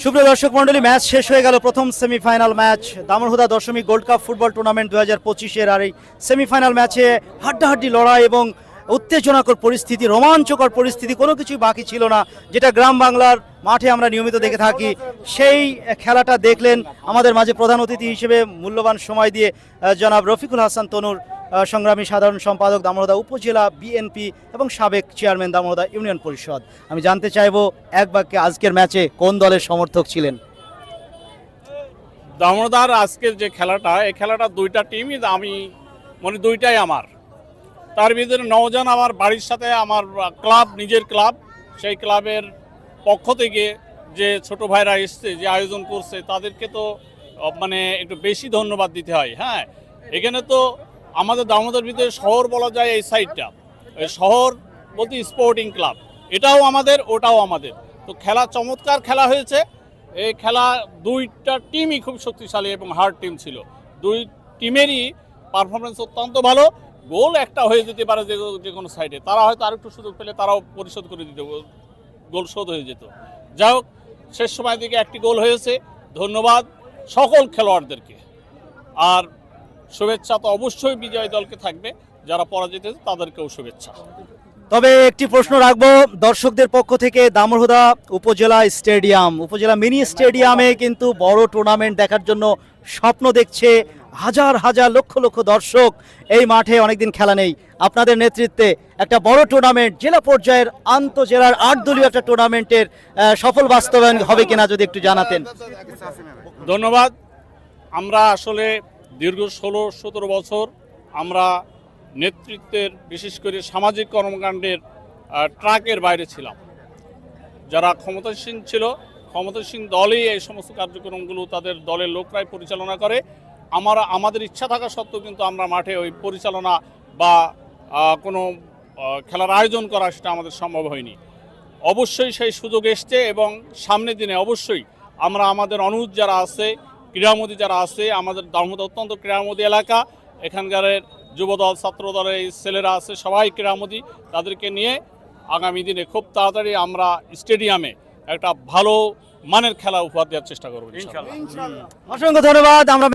সুপ্রিয় দর্শক মন্ডলী ম্যাচ শেষ হয়ে গেল। প্রথম semifinal match. Damanhuda Dashami gold cup football tournament দু হাজার পঁচিশের আর এই সেমিফাইনাল ম্যাচে হাড্ডাহাড্ডি লড়াই এবং উত্তেজনাকর পরিস্থিতি, রোমাঞ্চকর পরিস্থিতি, কোনো কিছুই বাকি ছিল না। যেটা গ্রাম বাংলার মাঠে আমরা নিয়মিত দেখে থাকি, সেই খেলাটা দেখলেন আমাদের মাঝে প্রধান অতিথি হিসেবে মূল্যবান সময় দিয়ে জনাব রফিকুল হাসান তনুর সংগ্রামী সাধারণ সম্পাদক দামোদা উপজেলা বিএনপি এবং সাবেক চেয়ারম্যান দামোদা ইউনিয়ন পরিষদ। আমি জানতে চাইব এক বাক্যে আজকের ম্যাচে কোন দলের সমর্থক ছিলেন? দামোদার আজকের যে খেলাটা, এই খেলাটা দুইটা টিমই আমি মানে দুইটাই আমার। তার ভিতরে নওজান আমার বাড়ির সাথে আমার ক্লাব নিজের ক্লাব সেই ক্লাবের পক্ষ থেকে যে ছোট ভাইরা এসছে, যে আয়োজন করছে, তাদেরকে তো মানে একটু বেশি ধন্যবাদ দিতে হয় হ্যাঁ? এখানে তো আমাদের দামোদর ভিতরে শহর বলা যায় এই সাইডটা শহর বলতে স্পোর্টিং ক্লাব এটাও আমাদের, ওটাও আমাদের। তো খেলা চমৎকার খেলা হয়েছে। এই খেলা দুইটা টিমই খুব শক্তিশালী এবং হার্ড টিম ছিল। দুই টিমেরই পারফরমেন্স অত্যন্ত ভালো। গোল একটা হয়ে যেতে পারে যে যে কোনো সাইডে তারা হয়তো আরেকটু সুযোগ পেলে তারাও পরিশোধ করে দিত, গোল শোধ হয়ে যেত। যাই হোক, শেষ সময় দিকে একটি গোল হয়েছে। ধন্যবাদ সকল খেলোয়াড়দেরকে। আর শুভেচ্ছা তো অবশ্যই বিজয় দলকে থাকবে। যারা পরাজিত হয়েছে তাদেরকেও শুভেচ্ছা। তবে একটি প্রশ্ন রাখব দর্শকদের পক্ষ থেকে দামরহুদা উপজেলা স্টেডিয়াম। উপজেলা মিনি স্টেডিয়ামে কিন্তু বড় টুর্নামেন্ট দেখার জন্য স্বপ্ন দেখছে হাজার হাজার লক্ষ লক্ষ দর্শক। এই মাঠে অনেকদিন খেলা নেই। আপনাদের নেতৃত্বে একটা বড় টুর্নামেন্ট জেলা পর্যায়ের আন্তঃজেলার আট দলীয় একটা টুর্নামেন্টের সফল বাস্তবায়ন হবে কিনা যদি একটু জানাতেন। ধন্যবাদ। আমরা আসলে দীর্ঘ ষোলো, সতেরো বছর আমরা নেতৃত্বের, বিশেষ করে সামাজিক কর্মকাণ্ডের ট্রাকের বাইরে ছিলাম। যারা ক্ষমতাসীন ছিল, ক্ষমতাসীন দলই এই সমস্ত কার্যক্রমগুলো তাদের দলের লোকরাই পরিচালনা করে। আমরা, আমাদের ইচ্ছা থাকা সত্ত্বেও কিন্তু আমরা মাঠে ওই পরিচালনা বা কোনো খেলার আয়োজন করা সেটা আমাদের সম্ভব হয়নি। অবশ্যই সেই সুযোগ এসছে এবং সামনের দিনে অবশ্যই আমরা আমাদের অনুজ যারা আছে ক্রীড়ামোদী যারা আছে, আমাদের দামোদ অত্যন্ত ক্রীড়ামোদী এলাকা, এখানকার যুবদল, ছাত্রদলের এই ছেলেরা আছে, সবাই ক্রীড়ামোদী তাদেরকে নিয়ে আগামী দিনে খুব তাড়াতাড়ি আমরা স্টেডিয়ামে একটা ভালো মানের খেলা উপহার দেওয়ার চেষ্টা করব অসংখ্য ধন্যবাদ। আমরা